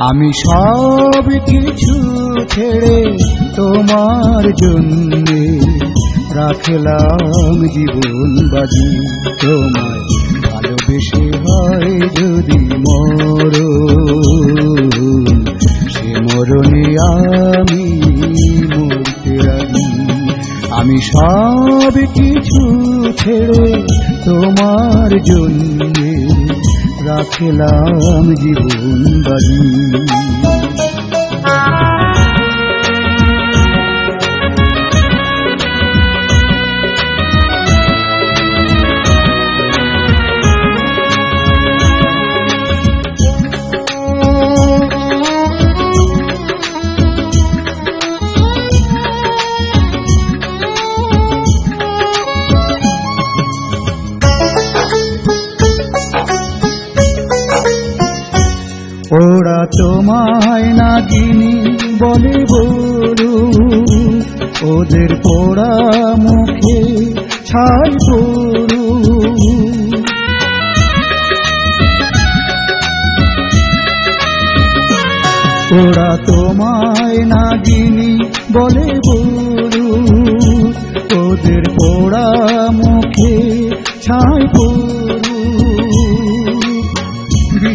আমি সব কিছু ছেড়ে তোমার জন্যে রাখলাম জীবন বাজি। তোমায় ভালোবেসে হয় যদি মর সে মরণে আমি মরতে আমি সব কিছু ছেড়ে তোমার জন্যে রাখলাম জীবন বাজি ওরা তোমায় নাগিনি বলে বলু। ওদের পোড়া মুখে ছাই পড়ু। ওরা তোমায় নাগিনি বলে বলু। ওদের পোড়া মুখে ছাই পড়ু।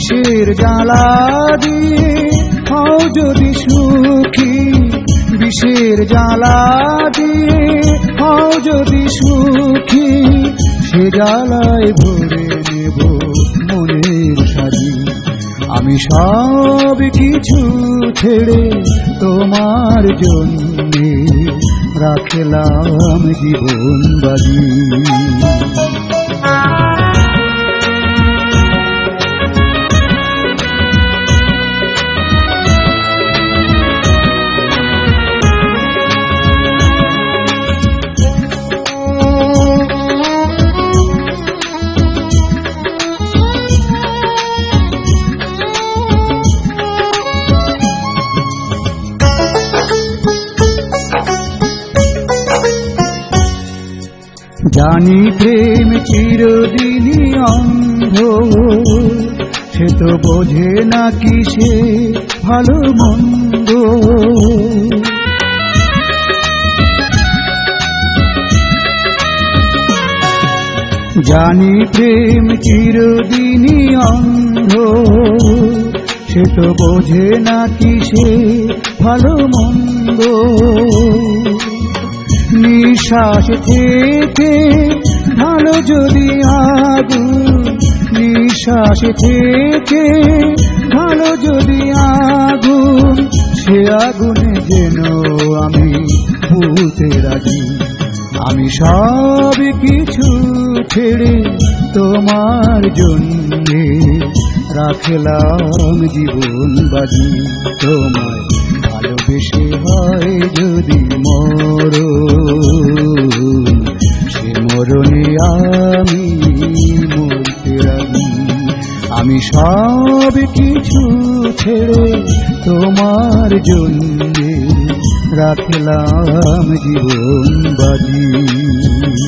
বিষের জ্বালা দিয়ে হও যদি সুখী। বিষের জ্বালা দিয়ে হও যদি সুখী। সে জ্বালায় ভরে নেব মনের সাজি। আমি সব কিছু ছেড়ে তোমার জন্যে রাখলাম জীবন বাজি জানি প্রেম চিরদিনই অন্ধ। সে তো বোঝে না কি সে ভালো মন্দ। জানি প্রেম চিরদিনই অন্ধ। সে তো বোঝে না কি সে ভালো মন্দ। নিঃশ্বাস থেকে, ভালো যদি আগুন, নিঃশ্বাস থেকে, ভালো যদি আগুন, সে আগুনে যেন আমি ভুলতে রাজি। আমি সব কিছু ছেড়ে তোমার জন্যে রাখলাম জীবন বাজি। তোমায় ভালোবেসে হয় যদি মর, সে মরণে আমি মরতে আমি সব কিছু ছেড়ে তোমার জন্যে রাখলাম জীবন বাজি।